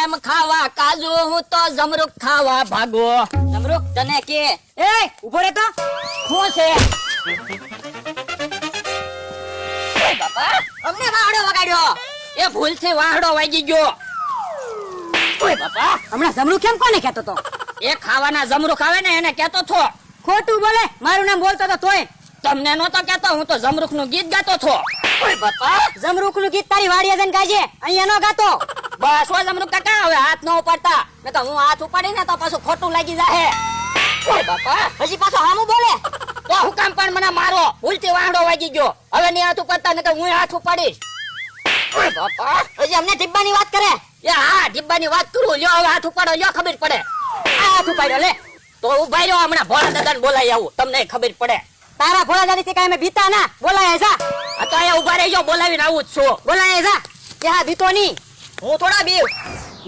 કેમ ખાવા કાજુ, હું તો જમરૂક ખાવા ભાગો. જમરૂક તને કે, એ, ઊભો રે તો શું છે અમને વાહડો વગાડ્યો. એ ભૂલથી વાહડો વાગી ગયો. ઓય બાપા, હમણાં જમરૂ કેમ કોને કહેતો તો? એ ખાવાના જમરૂક આવે ને એને કેતો છો ખોટું બોલે, મારું નામ બોલતો તો તોય. તમને નતો કેતો હું તો જમરૂકનું ગીત ગાતો છો ઓય બાપા જમરૂકનું ગીત તારી વાડીએ જઈને ગાજે, અહીંયા નો ગાતો. બસ હો જમરૂક કાકા હવે હાથ ન ઉપાડતા. ને તો હું હાથ ઉપાડી ને તો પાછું ખોટું લાગી જાહે. ઓય બાપા હજી પાછો હામું બોલે? તો હું કામ પણ મને મારો? ઉલટી વાંડો વાગી ગયો. હવે ની હાથ ઉપાડતા ને હું હાથ ઉપાડીશ. ઓય બાપા હજી અમને ટીબ્બાની વાત કરે? એ હા ડિબ્બાની વાત કરું. લ્યો હવે હાથ ઉપાડો લ્યો ખબર પડે. આ હાથ ઉપાડ્યો લે. તો ઉભાઈ રહ્યો હમણાં ભોળા દાદાને બોલાઈ આવું. તમને ખબર પડે. તારા ભોળા દાદી થી કાંઈ બીતા ના? બોલાય જા. તો અહીંયા ઊભા રહેજો બોલાવીને આવું જ છું. બોલાય જા. કે હા ભીતો ની હું થોડા બીવ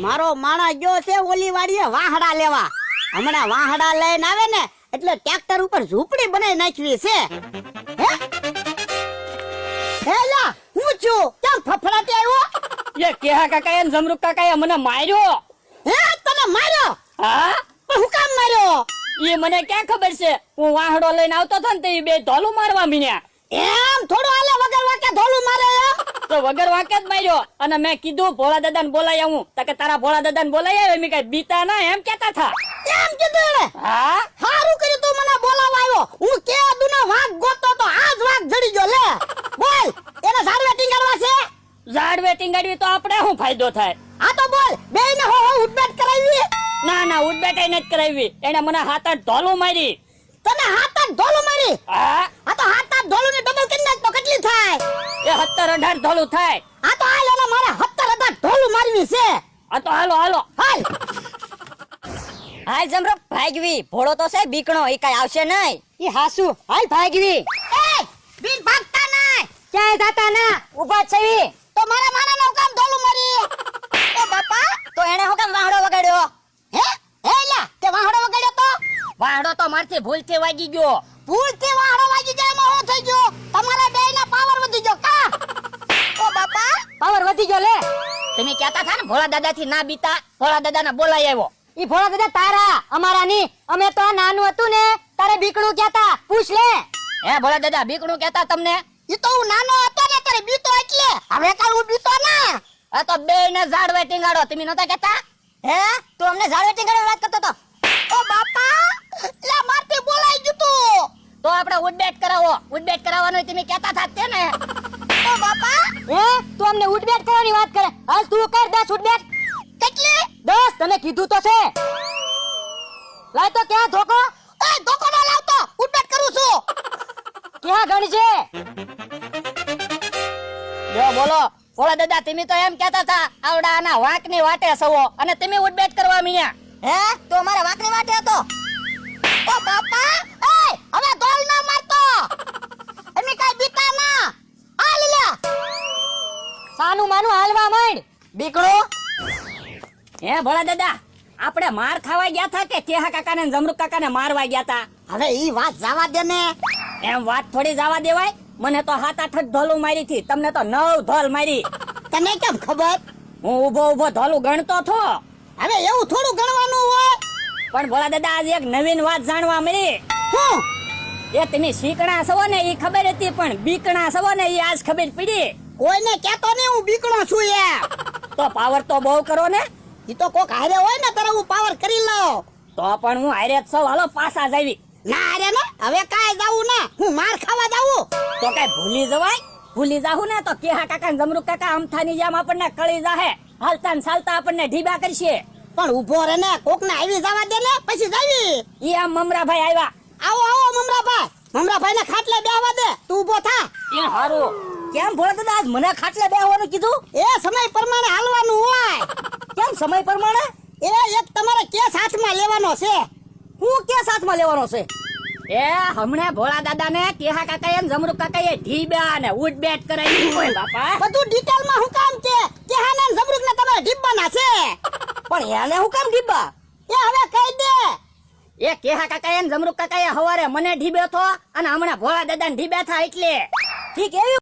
મારો માણસ જો છે ઓલી વાડીએ વાહડા લેવા. હમણાં વાહડા લઈને આવે ને એટલે ટ્રેક્ટર ઉપર ઝૂંપડી બનાવી નાખવી છે. હે? હે હું છું. કેમ ફફડાટી આવ્યો? એ કેહા કાકા એ જમરૂક કાકા મને માર્યો. હે તને માર્યો? હા? પણ હું કામ માર્યો? એ મને ક્યાં ખબર છે? હું વાહડો લઈને આવતો હતો ને તે બે ધોલું મારવા મીન્યા. એમ થોડો આલે વગર વાકે ધોલું મારે. એમ તો વગર વાંકે જ માર્યો. અને મેં કીધું ભોળા દાદાને બોલાય આવું. તો કે તારા ભોળા દાદાને બોલાય આવે મેં કઈ બીતા ના એમ કેતા થા એમ કીધું એણે? હા? સારું કર્યું તું મને બોલાવા આવ્યો. હું કે દુનો વાંક ગોતો તો આજ વાંક જડી ગયો લે. બોલ એને ઝાડવે ટીંગાડવા છે? ઝાડ વેટિંગ ગાડી તો આપણે શું ફાયદો થાય? હા તો બોલ બે ને હો હો ઉડબેટ કરાવી. ના ના ઉડબેટ એને જ કરાવી. એને મને હાથ આઠ ધોલું મારી. તને હાથ જ ધોલું મારી? હા? આ તો હાથ જ ધોલું ની ડબલ કરી નાખ તો કેટલી થાય? એ હત્તર અઢાર ધોલું થાય. આ તો હાલ એને મારે હત્તર અઢાર ધોલું મારવી છે. આ તો હાલો હાલો. હાલ. હાલ જમરો ભાગવી. ભોળો તો છે બીકણો એ કઈ આવશે નહીં. ઈ હાસુ હાલ ભાગવી. એ બીન ભાગતા ના ક્યાંય જાતા ના. ઊભા છવી તો મારા મારા નો કામ ધોલું મારી. એ બાપા તો એને હું કામ વાહડો વગાડ્યો? હે? હે લા તે વાહડો વગાડ્યો તો? વાહડો તો મારથી ભૂલથી વાગી ગયો. ભૂલથી વાહડો વાગી જાય એમાં થઈ ગયો? તમારા બેયના પાવર વધી ગયો. પાવર વધી ગયો લે. તમે કહેતા હતા ને ભોળા દાદા થી ના બીતા ભોળા દાદા ને બોલાઈ આવ્યો. ઈ ભોળા દાદા તારા અમારા ની. અમે તો નાનું હતું ને તારે બીકણું કહેતા પૂછ લે. હે ભોળા દાદા બીકણું કહેતા તમને? ઈ તો હું નાનો હતો ને તારે બીતો એટલે. હવે કાલ હું બીતો ના. આ તો બે ને ઝાડવે ટીંગાડો તમે નતા કહેતા? હે? તું અમને ઝાડવે ટીંગાડો વાત કરતો તો ઓ બાપા લે મારથી બોલાઈ ગયું તું. તો આપણે ઉડબેટ કરાવો ઉડબેટ કરાવવાનું તમે કહેતા હતા તે ને. તું અમને ઉઠબેઠ કરવાની વાત કરે. હાલ તું કર દસ ઉઠબેઠ. કેટલી? દસ તને કીધું તો છે. લાય તો ક્યાં ધોકો? એ ધોકો ના લાવતો. ઉઠબેઠ કરું છું. ક્યાં ગણી છે? જો બોલો. ભોળા દાદા તમે તો એમ કહેતા હતા આવડા આના વાંકની વાટે સવો અને તમે ઉડબેટ કરવા મીયા. હે? તો મારા વાંકની વાટે હતો. ઓ બાપા! એ હવે ગોલ ના મારતો. માનું માંડ હે ભોળા દાદા આપણે માર ખાવા ગયા હતા કે કેહા કાકા ને જમરૂક કાકા ને મારવા ગયા હતા? હવે ઈ વાત જવા દે ને. એમ વાત થોડી જવા દેવાય? મને તો હાથ આઠ જ ધોલું મારી થી તમને તો નવ ધોલ મારી. તને કેમ ખબર? હું ઊભો ઊભો ધોલું ગણતો થો હવે એવું થોડું ગણવાનું હોય? પણ ભોળા દાદા આજે એક નવીન વાત જાણવા મળી. હું? એ તમે શીકણા સવો ને એ ખબર હતી પણ બીકણા સવો ને એ આજ ખબર પડી. કોઈને કેતો નહીં, હું બીકણો છું એ. તો પાવર તો બહુ કરો ને. ઈ તો કોક હારે હોય ને તારે હું પાવર કરી લો તો પણ હું હારે જ સૌ હાલો, પાછા જ ના હારે ને, હવે કાંઈ જાવું ના. હું માર ખાવા જાવું. તો કઈ ભૂલી જવાય? ભૂલી જાહું ને, તો કેહા કાકા જમરૂ કાકા, અમથાની જેમ આપણને કળી જાહે. હાલતા ને ચાલતા આપણને ઢીબા કરશે. પણ ઊભો રે ને કોક ને આવી જવા દે ને, પછી જાવી. ઈ આમ મમરાભાઈ આવ્યા. આવો આવો મમરાભાઈ. મમરાભાઈ ને ખાટલે બેહવા દે. તું ઊભો થા. એ હારું. કેમ ભોળા દાદા આજ મને ખાટલે બેહવાનું કીધું? એ સમય પ્રમાણે હાલવાનું હોય. કેમ સમય પ્રમાણે? એ એક તમારે કેસ હાથમાં લેવાનો છે. હું કે હાથમાં લેવાનો છે? એ હમણે ભોળા દાદા ને કેહા કાકા એમ જમરૂક કાકા એ ઢીબા ને ઉડબેટ કરાવી હોય બાપા. બધું ડિટેલમાં હું કામ છે કેહા ને જબરૂક ને તમારે ડીબ્બાના છે? પણ એને હું કામ ઢીબા એ હવે કહી દે. એ કેહા કાકા એમ જમરૂક કાકા એ હવારે મને ઢીબે થો અને હમણાં ભોળા દાદા ને ઢીબે થા એટલે. ઠીક એવી